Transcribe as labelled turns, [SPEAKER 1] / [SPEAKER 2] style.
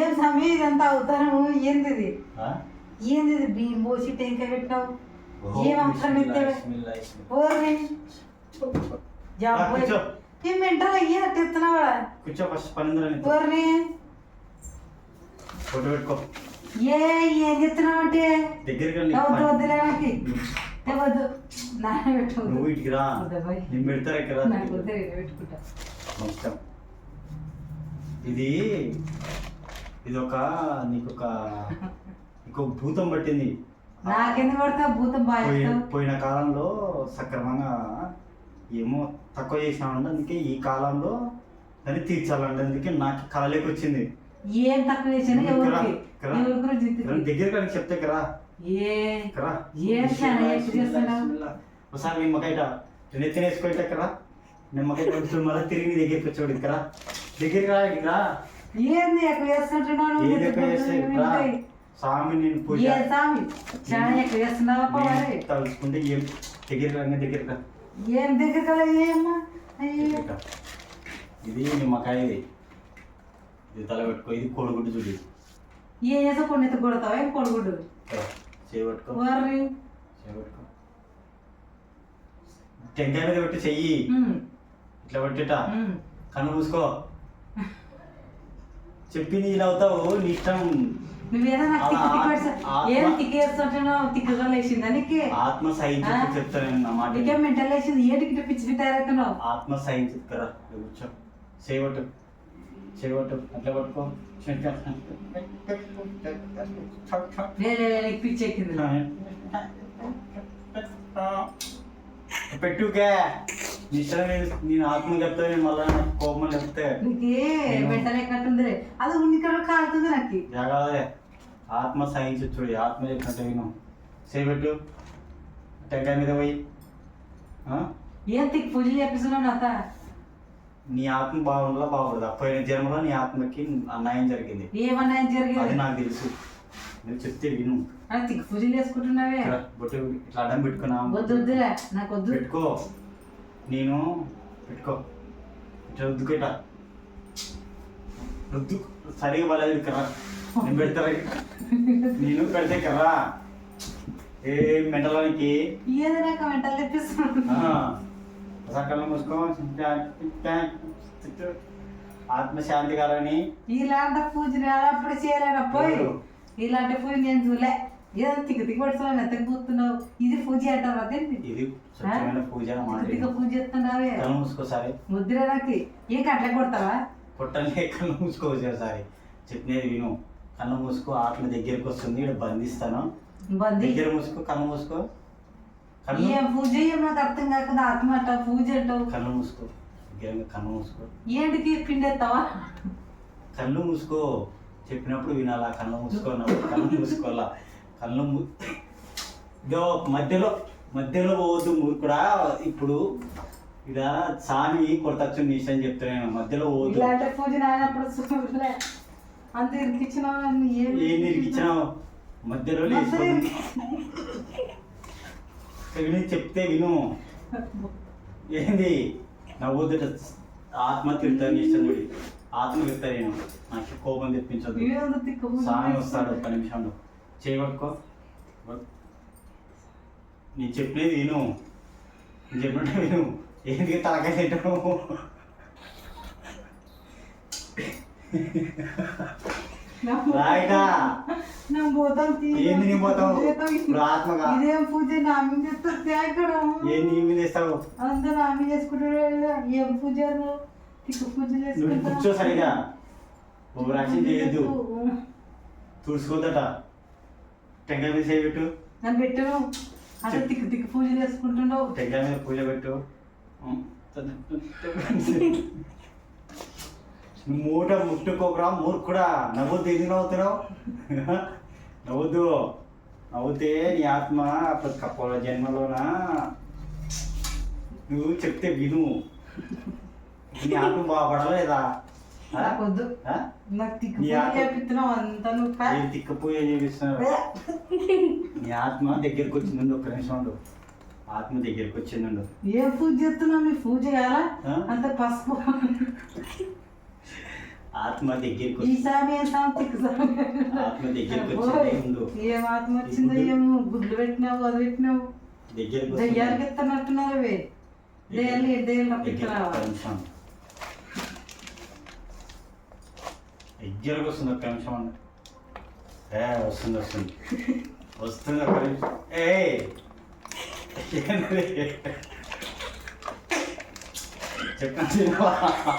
[SPEAKER 1] ఏం సమయం ఇదంతా అవుతాను ఏంది ఇది? ఏంది ఇది బియ్యం పోసి టెంకాయ పెట్టినావు?
[SPEAKER 2] ఓ,
[SPEAKER 1] ఏం అవసరం జాబ్
[SPEAKER 2] కూర్చో.
[SPEAKER 1] ఏం మెంటల్ అయ్యే ఎత్తున్నావా
[SPEAKER 2] కూర్చో ఫస్ట్.
[SPEAKER 1] ఓర్ని?
[SPEAKER 2] ఫోటో పెట్టుకో.
[SPEAKER 1] ఏ ఏం చెప్తున్నావు అంటే?
[SPEAKER 2] నీకు
[SPEAKER 1] వద్దు
[SPEAKER 2] పని.
[SPEAKER 1] వద్దులే నాకు. ఏ వద్దు. నాన్న పెట్టు.
[SPEAKER 2] నువ్వు ఇటుకి రా. నేను పెడతారా ఇక్కడ
[SPEAKER 1] పెట్టుకుంటా.
[SPEAKER 2] ఇది ఇది ఒక నీకు ఒక ఒక భూతం పట్టింది
[SPEAKER 1] నాకెందుకు భూతం
[SPEAKER 2] పోయిన కాలంలో సక్రమంగా ఏమో తక్కువ చేసినామంటే అందుకే ఈ కాలంలో దాన్ని తీర్చాలంటే అందుకే నాకు కళలోకి వచ్చింది
[SPEAKER 1] ఏం తక్కువ చేసాను
[SPEAKER 2] దగ్గర కానీ చెప్తే
[SPEAKER 1] చేస్తున్నావు?
[SPEAKER 2] ఒకసారి నిమ్మకాయట నెత్తిన వేసుకోవట ఇక్కడ నిమ్మకాయ కొంచెం మళ్ళీ తిరిగి దగ్గరికి వచ్చాడు ఇక్కడ దగ్గరికి రా ఇక్కడ రా.
[SPEAKER 1] ఏంది?
[SPEAKER 2] ఏది రా.
[SPEAKER 1] ఉంటాయి.
[SPEAKER 2] స్వామి నేను పూజ.
[SPEAKER 1] ఏ స్వామి? చాలా ఎక్కువ చేస్తున్నావా
[SPEAKER 2] నేను
[SPEAKER 1] మరి?
[SPEAKER 2] తలుచుకుంటే ఏం? దగ్గరికి రా. దగ్గరికి రా
[SPEAKER 1] ఏం? దగ్గర కదా ఏమ్మా.
[SPEAKER 2] ఇది నిమ్మకాయ ఇది. ఇది తల పెట్టుకో ఇది కోడిగుడ్డు చూడు
[SPEAKER 1] ఏం చేసా కొన్ని కొడతావా? ఏం కొడుకుడు
[SPEAKER 2] ఇక్కడ చేయి పట్టుకో.
[SPEAKER 1] వారి
[SPEAKER 2] చేయి పట్టుకో. టెంకాయ మీద పెట్టి చెయ్యి. ఇట్లా పెట్టేట? కన్ను మూసుకో. చెప్పింది ఇలా అవుతావు నీ ఇష్టం. ఆత్మ-
[SPEAKER 1] ఆ?
[SPEAKER 2] చెప్తాను నేను నా మాట.
[SPEAKER 1] నీకేం మెంటల్ లేచింది? ఏంటికి పిచ్చి తయారవుతున్నావు?
[SPEAKER 2] ఆత్మ కూర్చో. చేయబట్టు చేయబట్టు అట్లా పట్టుకో.
[SPEAKER 1] పిచ్చి ఎక్కింది.
[SPEAKER 2] పెట్టుకే నేను ఆత్మ చెప్తా నేను మళ్ళీ కోపం చెప్తే.
[SPEAKER 1] నీకు మెంటల్ ఎక్కట్టుందిలే అది కాలుతుంది నాకు?
[SPEAKER 2] జాగ్రత్త ఆత్మ సహించు చూడు ఆత్మ చెప్పినట్టు విను. చేయబెట్టు టెంకాయ మీద పోయి?
[SPEAKER 1] ఏం తిక్కు పూజలు చేపిస్తున్నావు నాత
[SPEAKER 2] నీ ఆత్మ బాగుండలా బాగుండదా పోయిన జన్మలో నీ ఆత్మకి అన్యాయం జరిగింది.
[SPEAKER 1] ఏమన్నా
[SPEAKER 2] అది
[SPEAKER 1] జరిగేది?
[SPEAKER 2] నాకు తెలుసు. నువ్వు చెప్తే విను.
[SPEAKER 1] అది తిక్కు పూజలు చేసుకుంటున్నావే.
[SPEAKER 2] బొట్టు ఇట్లా అడ్డం పెట్టుకున్నా.
[SPEAKER 1] వద్దు వద్దులే. నాకు వద్దు.
[SPEAKER 2] పెట్టుకో. నేను పెట్టుకో. ఇట్లా రుద్దుకో ఇట్లా రుద్దు సరిగా వాళ్ళది కర్రా నేను పెడతారా నేను పెడితే కర్రా ఏ మెంటలానికి సకాలం మూసుకో. ఆత్మశాంతి కలని
[SPEAKER 1] ఇలాంటి పూజలు అప్పుడు చేయలేనా. పోయి.
[SPEAKER 2] ఎవరు?
[SPEAKER 1] ఇలాంటి పూజ నేను చూలే ఏదో తిక్కు తిక్కు పడుతున్నావు ఎంత కూతున్నావు ఇది పూజ అంటారు అదేంటి
[SPEAKER 2] ఇది స్వచ్ఛమైన పూజ
[SPEAKER 1] తిక్క పూజ చేస్తున్నావే.
[SPEAKER 2] కళ్ళు మూసుకోసారి.
[SPEAKER 1] ముద్ర నాకు ఏ కట్ల కొడతావా?
[SPEAKER 2] పొట్టలే కళ్ళు మూసుకో ఒకసారి చెప్పినది విను. కళ్ళు మూసుకో ఆత్మ దగ్గరికి వస్తుంది ఇక్కడ బంధిస్తాను. దగ్గర మూసుకో కళ్ళు మూసుకో.
[SPEAKER 1] ఏం పూజ ఏం నాకు అర్థం కాకుండా ఆత్మ అంటావు పూజ అంటావు?
[SPEAKER 2] కళ్ళు మూసుకో. దగ్గర కళ్ళు మూసుకో.
[SPEAKER 1] ఏంటికి పిండెత్తావా
[SPEAKER 2] కళ్ళు మూసుకో. చెప్పినప్పుడు వినాలా కళ్ళు మూసుకోనప్పుడు కళ్ళు మూసుకోవాలా. కళ్ళు ఇదో మధ్యలో మధ్యలో పోవద్దు మూర్ఖుడా ఇప్పుడు ఇక సామి కొడతచ్చు నీ ఇష్టం చెప్తున్నాను మధ్యలో పోవద్దు.
[SPEAKER 1] ఇలాంటి పూజ నాయనప్పుడు చూడలే అంత ఇరికిచ్చినావు? నన్ను ఏం
[SPEAKER 2] ఇరికిచ్చినావు? మధ్యలో విని చెప్తే విను. ఏంది? నవ్వుద్దుట ఆత్మ తిడతాను ఇష్టం ఆత్మ తిడతా నేను. నాకు కోపం తెప్పించదు స్వామి వస్తాడు ఒక్క నిమిషంలో. చేయబట్టుకో నేను చెప్పినది విను. నేను చెప్పినట్టు విను. ఏంటి తలకాయ తింటావు రాయిగా
[SPEAKER 1] నా పోతాం
[SPEAKER 2] ఏంది నీ పోతావు? ఇప్పుడు ఆత్మగా.
[SPEAKER 1] ఇదేం పూజ? నా మీద
[SPEAKER 2] ఏం నీ మీద వేస్తావు
[SPEAKER 1] అందరూ నా మీద చేసుకుంటారు ఏం పూజ తిక్క పూజ
[SPEAKER 2] నువ్వు కూర్చో సరిగా. ఓ రక్షణ చేయొద్దు.
[SPEAKER 1] చేసుకుంటా
[SPEAKER 2] తుడుచుకోదట టెంకాయ మీద చేయబెట్టు
[SPEAKER 1] నన్ను పెట్టను అదే తిక్కు తిక్కు పూజ చేసుకుంటున్నావు.
[SPEAKER 2] టెంకాయ మీద పూజ పెట్టు. మూట ముట్టుకోకరా మూర్ఖుడా. నవ్వుద్దు ఎందుకు నవ్వుతున్నావు? నవ్వుద్దు. నవ్వుతే నీ ఆత్మ అప్పుడు కప్పల జన్మలోన? నువ్వు చెప్తే విను. నీ ఆత్మ బాగుపడలేదా?
[SPEAKER 1] నాకు వద్దు నాకు తిక్కు పూజ అంత నువ్వు
[SPEAKER 2] తిక్కు పూజ నీ ఆత్మ దగ్గరకు వచ్చిందండి ఒక నిమిషం ఉండు ఆత్మ దగ్గరికి వచ్చిందండు
[SPEAKER 1] ఏ పూజ చేస్తున్నావు మీ పూజ
[SPEAKER 2] చేయాలా
[SPEAKER 1] అంత పసుపు
[SPEAKER 2] ఆత్మ దగ్గరికి
[SPEAKER 1] ఈసారి
[SPEAKER 2] ఆత్మ దగ్గరికి వచ్చింది
[SPEAKER 1] ఏం ఆత్మ వచ్చిందో ఏమో గుడ్లు పెట్టినావు అది పెట్టినావు
[SPEAKER 2] దగ్గరికి
[SPEAKER 1] దయ్యాలకి ఇస్తున్నట్టున్నారు
[SPEAKER 2] దేని దేని ఇజ్జలకు వస్తుంది పెన్షన్ అన్నది ఏ వస్తుంది వస్తుంది వస్తుంది ఒక నిమిషం ఏ చెప్పాను